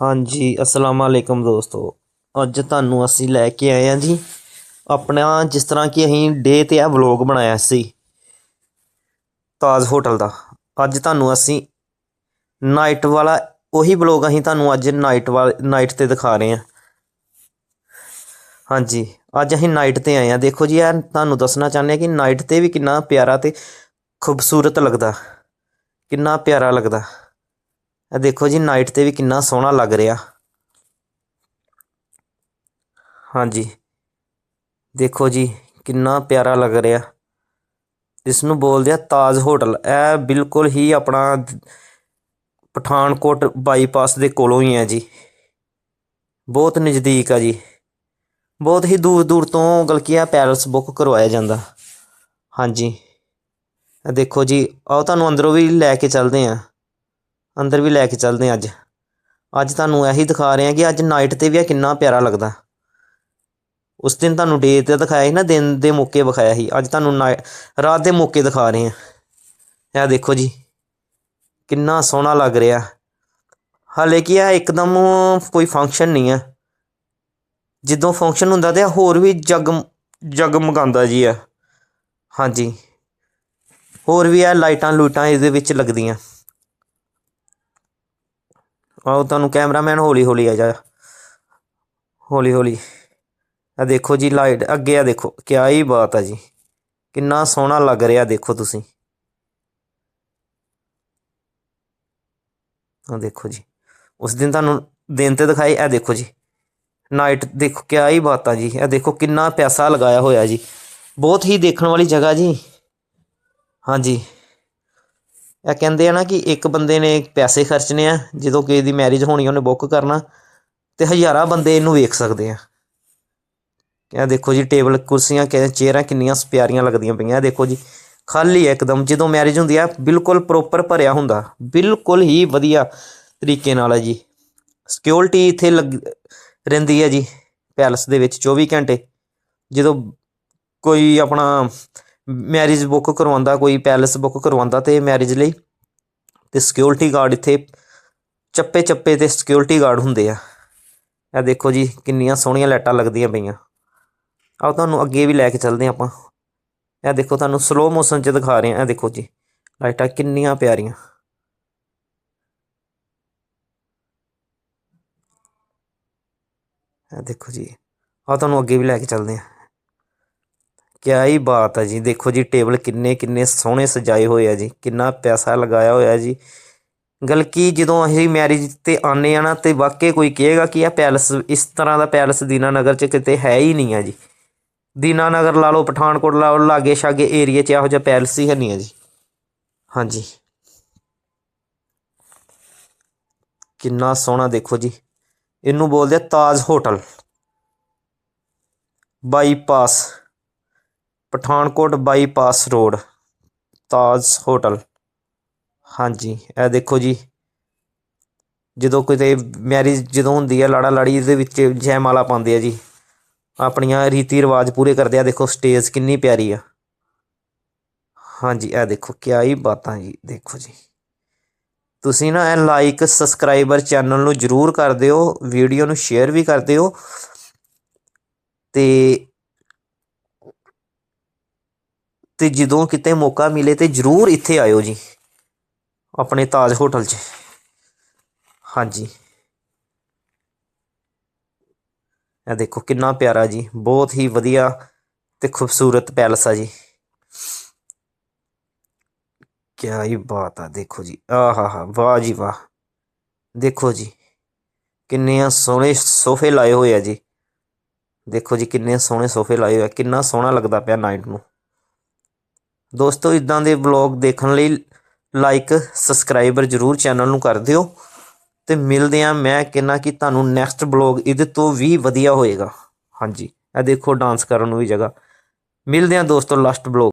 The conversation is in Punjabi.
ਹਾਂਜੀ, ਅਸਲਾਮ ਵਾਲੇਕਮ ਦੋਸਤੋ। ਅੱਜ ਤੁਹਾਨੂੰ ਅਸੀਂ ਲੈ ਕੇ ਆਏ ਹਾਂ ਜੀ ਆਪਣਾ ਜਿਸ ਤਰ੍ਹਾਂ ਕਿ ਅਸੀਂ ਡੇ ਤੇ ਆ ਵਲੌਗ ਬਣਾਇਆ ਸੀ, ਤਾਜ ਹੋਟਲ ਦਾ। ਅੱਜ ਤੁਹਾਨੂੰ ਅਸੀਂ ਨਾਈਟ ਵਾਲਾ ਉਹੀ ਵਲੌਗ ਅਸੀਂ ਤੁਹਾਨੂੰ ਅੱਜ ਨਾਈਟ ਵਾਲ, ਨਾਈਟ ਤੇ ਦਿਖਾ ਰਹੇ ਹਾਂ। ਹਾਂਜੀ, ਅੱਜ ਅਸੀਂ ਨਾਈਟ ਤੇ ਆਏ ਹਾਂ। ਦੇਖੋ ਜੀ, ਇਹ ਤੁਹਾਨੂੰ ਦੱਸਣਾ ਚਾਹੁੰਦੇ ਹਾਂ ਕਿ ਨਾਈਟ ਤੇ ਵੀ ਕਿੰਨਾ ਪਿਆਰਾ ਤੇ ਖੂਬਸੂਰਤ ਲੱਗਦਾ। ਕਿੰਨਾ ਪਿਆਰਾ ਲੱਗਦਾ। ਇਹ ਦੇਖੋ ਜੀ ਨਾਈਟ ਤੇ ਵੀ ਕਿੰਨਾ ਸੋਹਣਾ ਲੱਗ ਰਿਹਾ। ਹਾਂਜੀ। ਦੇਖੋ ਜੀ, ਕਿੰਨਾ ਪਿਆਰਾ ਲੱਗ ਰਿਹਾ। ਇਸ ਨੂੰ ਬੋਲਦੇ ਆ ਤਾਜ ਹੋਟਲ। ਇਹ ਬਿਲਕੁਲ ਹੀ ਆਪਣਾ ਪਠਾਨਕੋਟ ਬਾਈਪਾਸ ਦੇ ਕੋਲੋਂ ਹੀ ਹੈ ਜੀ। ਬਹੁਤ ਨਜ਼ਦੀਕ ਆ ਜੀ। ਬਹੁਤ ਹੀ ਦੂਰ ਦੂਰ ਤੋਂ ਗਲਕੀਆ ਪੈਲਸ ਬੁੱਕ ਕਰਵਾਇਆ ਜਾਂਦਾ। ਹਾਂਜੀ। ਇਹ ਦੇਖੋ ਜੀ, ਆਓ ਤੁਹਾਨੂੰ ਅੰਦਰੋਂ ਵੀ ਲੈ ਕੇ ਚੱਲਦੇ ਆਂ ਅੰਦਰ ਵੀ ਲੈ ਕੇ ਚੱਲਦੇ ਹਾਂ ਅੱਜ। ਅੱਜ ਤੁਹਾਨੂੰ ਇਹੀ ਦਿਖਾ ਰਹੇ ਹਾਂ ਕਿ ਅੱਜ ਨਾਈਟ ਤੇ ਵੀ ਇਹ ਕਿੰਨਾ ਪਿਆਰਾ ਲੱਗਦਾ। ਉਸ ਦਿਨ ਤੁਹਾਨੂੰ ਡੇ ਤੇ ਦਿਖਾਇਆ ਸੀ ਨਾ, ਦਿਨ ਦੇ ਮੌਕੇ ਵਿਖਾਇਆ ਸੀ। ਅੱਜ ਤੁਹਾਨੂੰ ਨਾਈ- ਰਾਤ ਦੇ ਮੌਕੇ ਦਿਖਾ ਰਹੇ ਹਾਂ। ਇਹ ਦੇਖੋ ਜੀ, ਕਿੰਨਾ ਸੋਹਣਾ ਲੱਗ ਰਿਹਾ। ਹਾਲੇ ਕਿ ਇਹ ਇੱਕਦਮ ਕੋਈ ਫੰਕਸ਼ਨ ਨਹੀਂ ਹੈ ਜਦੋਂ ਫੰਕਸ਼ਨ ਹੁੰਦਾ ਤੇ ਹੋਰ ਵੀ ਜਗ ਜਗਮਗਾਉਂਦਾ ਜੀ ਆ ਹਾਂਜੀ। ਹੋਰ ਵੀ ਇਹ ਲਾਈਟਾਂ ਲੂਟਾਂ ਇਹਦੇ ਵਿੱਚ ਲੱਗਦੀਆਂ। ਆਓ ਤੁਹਾਨੂੰ ਕੈਮਰਾਮੈਨ ਹੌਲੀ ਹੌਲੀ ਆ ਜਾ। ਹੌਲੀ ਹੌਲੀ। ਆ ਦੇਖੋ ਜੀ ਲਾਈਟ, ਅੱਗੇ ਆ ਦੇਖੋ, ਕਿਆ ਹੀ ਬਾਤ ਆ ਜੀ। ਕਿੰਨਾ ਸੋਹਣਾ ਲੱਗ ਰਿਹਾ ਦੇਖੋ ਤੁਸੀਂ। ਆ ਦੇਖੋ ਜੀ। ਉਸ ਦਿਨ ਤੁਹਾਨੂੰ ਦਿਨ ਤੇ ਦਿਖਾਈ ਇਹ ਦੇਖੋ ਜੀ। ਨਾਈਟ ਦੇਖੋ ਕਿਆ ਹੀ ਬਾਤ ਆ ਜੀ। ਇਹ ਦੇਖੋ ਕਿੰਨਾ ਪੈਸਾ ਲਗਾਇਆ ਹੋਇਆ ਜੀ। ਬਹੁਤ ਹੀ ਦੇਖਣ ਵਾਲੀ ਜਗ੍ਹਾ ਜੀ। ਹਾਂਜੀ। ਇਹ ਕਹਿੰਦੇ ਆ ਨਾ ਕਿ ਇੱਕ ਬੰਦੇ ਨੇ ਪੈਸੇ ਖਰਚਣੇ ਆ, ਜਦੋਂ ਕਿਸੇ ਦੀ ਮੈਰਿਜ ਹੋਣੀ ਉਹਨੇ ਬੁੱਕ ਕਰਨਾ ਤੇ ਹਜ਼ਾਰਾਂ ਬੰਦੇ ਇਹਨੂੰ ਵੇਖ ਸਕਦੇ ਆ। ਇਹ ਦੇਖੋ ਜੀ ਟੇਬਲ ਕੁਰਸੀਆਂ ਕਿ ਚੇਅਰਾਂ ਕਿੰਨੀਆਂ ਪਿਆਰੀਆਂ ਲੱਗਦੀਆਂ ਪਈਆਂ, ਇਹ ਦੇਖੋ ਜੀ। ਖਾਲੀ ਹੈ ਇੱਕਦਮ, ਜਦੋਂ ਮੈਰਿਜ ਹੁੰਦੀ ਆ, ਬਿਲਕੁਲ ਪ੍ਰੋਪਰ ਭਰਿਆ ਹੁੰਦਾ, ਬਿਲਕੁਲ ਹੀ ਵਧੀਆ ਤਰੀਕੇ ਨਾਲ ਹੈ ਜੀ। ਸਿਕਿਉਰਿਟੀ ਇੱਥੇ ਲੱਗ, ਰਹਿੰਦੀ ਹੈ ਜੀ ਪੈਲਸ ਦੇ ਵਿੱਚ 24 ਘੰਟੇ। ਜਦੋਂ ਕੋਈ ਆਪਣਾ ਮੈਰਿਜ ਬੁੱਕ ਕਰਵਾਉਂਦਾ, ਕੋਈ ਪੈਲਸ ਬੁੱਕ ਕਰਵਾਉਂਦਾ ਤੇ ਮੈਰਿਜ ਲਈ ਤੇ ਸਿਕਿਉਰਿਟੀ ਗਾਰਡ ਇੱਥੇ ਚੱਪੇ ਚੱਪੇ ਤੇ ਸਿਕਿਉਰਿਟੀ ਗਾਰਡ ਹੁੰਦੇ ਆ। ਇਹ ਦੇਖੋ ਜੀ, ਕਿੰਨੀਆਂ ਸੋਹਣੀਆਂ ਲਾਈਟਾਂ ਲੱਗਦੀਆਂ ਪਈਆਂ। ਆਓ ਤੁਹਾਨੂੰ ਅੱਗੇ ਵੀ ਲੈ ਕੇ ਚੱਲਦੇ ਹਾਂ ਆਪਾਂ। ਇਹ ਦੇਖੋ ਤੁਹਾਨੂੰ ਸਲੋ ਮੋਸ਼ਨ 'ਚ ਦਿਖਾ ਰਹੇ ਹਾਂ, ਇਹ ਦੇਖੋ ਜੀ, ਲਾਈਟਾਂ ਕਿੰਨੀਆਂ ਪਿਆਰੀਆਂ। ਇਹ ਦੇਖੋ ਜੀ, ਆਓ ਤੁਹਾਨੂੰ ਅੱਗੇ ਵੀ ਲੈ ਕੇ ਚੱਲਦੇ ਹਾਂ। ਕਿਆ ਹੀ ਬਾਤ ਹੈ ਜੀ। ਦੇਖੋ ਜੀ, ਟੇਬਲ ਕਿੰਨੇ ਕਿੰਨੇ ਸੋਹਣੇ ਸਜਾਏ ਹੋਏ ਆ ਜੀ। ਕਿੰਨਾ ਪੈਸਾ ਲਗਾਇਆ ਹੋਇਆ ਜੀ। ਗੱਲ ਗਲਕੀ ਜਦੋਂ ਅਸੀਂ ਮੈਰਿਜ ਤੇ ਆਨੇ ਆ ਨਾ, ਤੇ ਵਾਕਈ ਕੋਈ ਕਹੇਗਾ ਕਿ ਇਹ ਪੈਲਸ ਇਸ ਤਰ੍ਹਾਂ ਦਾ ਪੈਲਸ ਦੀਨਾਨਗਰ ਚ ਕਿਤੇ ਹੈ ਹੀ ਨਹੀਂ ਆ ਜੀ। ਦੀਨਾ ਨਗਰ ਲਾ ਲਓ, ਪਠਾਨਕੋਟ ਲਾ ਲਓ, ਲਾਗੇ ਛਾਗੇ ਏਰੀਆ 'ਚ ਇਹੋ ਜਿਹਾ ਪੈਲਸ ਹੀ ਹੈ ਨਹੀਂ ਆ ਜੀ। ਹਾਂਜੀ। ਕਿੰਨਾ ਸੋਹਣਾ ਦੇਖੋ ਜੀ। ਇਹਨੂੰ ਬੋਲਦੇ ਆ Taj hotel. Bypass. Pathankot bypass road, Taj hotel. ਹਾਂਜੀ, ਇਹ ਦੇਖੋ ਜੀ। ਜਦੋਂ ਕਿਤੇ ਮੈਰਿਜ ਜਦੋਂ ਹੁੰਦੀ ਹੈ ਲਾੜਾ ਲਾੜੀ ਦੇ ਵਿੱਚ ਜੈਮਾਲਾ ਪਾਉਂਦੇ ਆ ਜੀ। ਆਪਣੀਆਂ ਰੀਤੀ ਰਿਵਾਜ ਪੂਰੇ ਕਰਦੇ ਆ। ਦੇਖੋ, ਸਟੇਜ ਕਿੰਨੀ ਪਿਆਰੀ ਆ। ਹਾਂਜੀ, ਇਹ ਦੇਖੋ, ਕਿਆ ਹੀ ਬਾਤਾਂ ਜੀ, ਦੇਖੋ ਜੀ। ਤੁਸੀਂ ਨਾ ਇਹ ਲਾਈਕ ਸਬਸਕ੍ਰਾਈਬਰ ਚੈਨਲ ਨੂੰ ਜਰੂਰ ਕਰ ਦਿਓ ਵੀਡੀਓ ਨੂੰ ਸ਼ੇਅਰ ਵੀ ਕਰ ਦਿਓ। ਤੇ ਤੇ ਜਦੋਂ ਕਿਤੇ ਮੌਕਾ ਮਿਲੇ ਤੇ ਜਰੂਰ ਇੱਥੇ ਆਇਓ ਜੀ। ਆਪਣੇ ਤਾਜ ਹੋਟਲ 'ਚ। ਹਾਂਜੀ। ਇਹ ਦੇਖੋ ਕਿੰਨਾ ਪਿਆਰਾ ਜੀ। ਬਹੁਤ ਹੀ ਵਧੀਆ ਤੇ ਖੂਬਸੂਰਤ ਪੈਲਸ ਆ ਜੀ। ਕਿਆ ਹੀ ਬਾਤ ਆ, ਦੇਖੋ ਜੀ। ਆਹਾ ਹਾ, ਵਾਹ ਜੀ ਵਾਹ। ਦੇਖੋ ਜੀ, ਕਿੰਨੇ ਸੋਹਣੇ ਸੋਫੇ ਲਾਏ ਹੋਏ ਆ ਜੀ। ਦੇਖੋ ਜੀ, ਕਿੰਨੇ ਸੋਹਣੇ ਸੋਫੇ ਲਾਏ ਹੋਏ ਆ। ਕਿੰਨਾ ਸੋਹਣਾ ਲੱਗਦਾ ਪਿਆ ਨਾਈਟ ਨੂੰ। ਦੋਸਤੋ, ਇਦਾਂ ਦੇ ਵਲੌਗ ਦੇਖਣ ਲਈ ਲਾਈਕ ਸਬਸਕ੍ਰਾਈਬਰ ਜਰੂਰ ਚੈਨਲ ਨੂੰ ਕਰ ਦਿਓ ਤੇ ਮਿਲਦੇ ਆ ਮੈਂ ਕਹਿੰਨਾ ਕਿ ਤੁਹਾਨੂੰ ਨੈਕਸਟ ਵਲੌਗ ਇਹਦੇ ਤੋਂ ਵੀ ਵਧੀਆ ਹੋਏਗਾ। ਹਾਂਜੀ, ਇਹ ਦੇਖੋ ਡਾਂਸ ਕਰਨ ਨੂੰ ਵੀ ਜਗ੍ਹਾ। ਮਿਲਦੇ ਆ ਦੋਸਤੋ ਲਾਸਟ ਵਲੌਗ